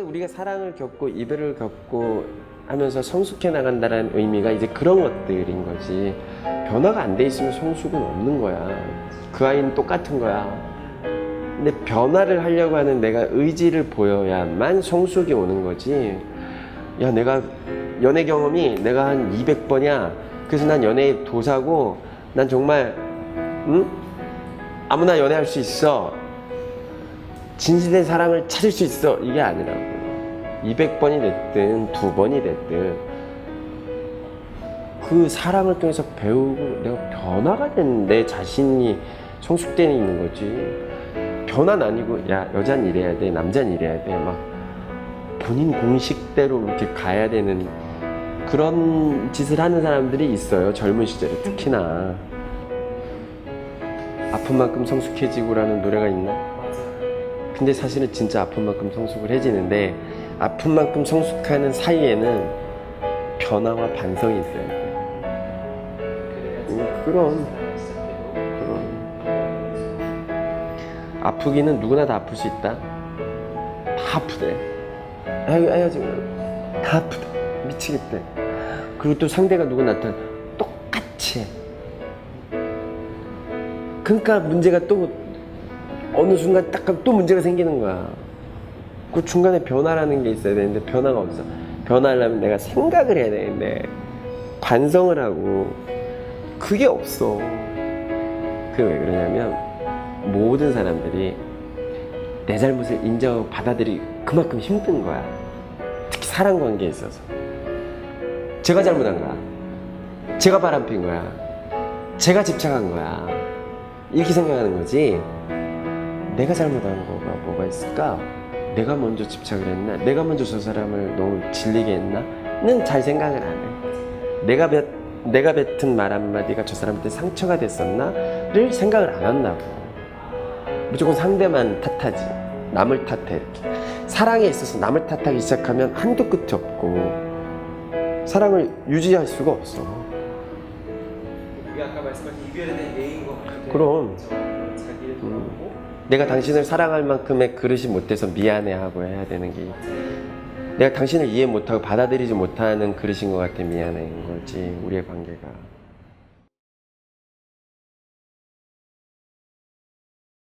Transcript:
우리가 사랑을 겪고 이별을 겪고 하면서 성숙해 나간다는 의미가 이제 그런 것들인 거지. 변화가 안 돼 있으면 성숙은 없는 거야. 그 아이는 똑같은 거야. 근데 변화를 하려고 하는 내가 의지를 보여야만 성숙이 오는 거지. 야, 내가 연애 경험이 내가 한 200번이야. 그래서 난 연애의 도사고 난 정말 응? 아무나 연애할 수 있어. 진실된 사랑을 찾을 수 있어. 이게 아니라고. 200번이 됐든 두 번이 됐든 그 사랑을 통해서 배우고 내가 변화가 된내 자신이 성숙되어 있는 거지. 변화는 아니고 야 여잔 이래야 돼 남잔 이래야 돼 막 본인 공식대로 이렇게 가야 되는 그런 짓을 하는 사람들이 있어요 젊은 시절에 특히나 아픈 만큼 성숙해지고라는 노래가 있나? 근데 사실은 진짜 아픈 만큼 성숙을 해지는데 아픈 만큼 성숙하는 사이에는 변화와 반성이 있어야 돼. 음, 그럼 그럼 아프기는 누구나 다 아플 수 있다. 다 아프대. 아유 아유 지금 다 아프다. 미치겠대. 그리고 또 상대가 누구 나타나 똑같이 해. 그러니까 문제가 또 어느 순간 딱 또 문제가 생기는 거야. 그 중간에 변화라는 게 있어야 되는데 변화가 없어. 변화하려면 내가 생각을 해야 되는데 반성을 하고 그게 없어. 그게 왜 그러냐면 모든 사람들이 내 잘못을 인정하고 받아들이 그만큼 힘든 거야. 특히 사랑 관계에 있어서. 제가 잘못한 거야. 제가 바람핀 거야. 제가 집착한 거야. 이렇게 생각하는 거지. 내가 잘못한 거가 뭐가 있을까? 내가 먼저 집착을 했나? 내가 먼저 저 사람을 너무 질리게 했나? 는잘 생각을 안 해. 내가 뱉, 내가 뱉은 말 한마디가 저 사람한테 상처가 됐었나? 를 생각을 안 한다고. 무조건 상대만 탓하지. 남을 탓해. 이렇게. 사랑에 있어서 남을 탓하기 시작하면 한도 끝이 없고, 사랑을 유지할 수가 없어. 그게 아까 말씀하신 이별에 대한 예인 것 같아요. 그럼. 자기를 돌아보고 내가 당신을 사랑할 만큼의 그릇이 못돼서 미안해하고 해야 되는 게 내가 당신을 이해 못하고 받아들이지 못하는 그릇인 것 같아 미안해인 거지 우리의 관계가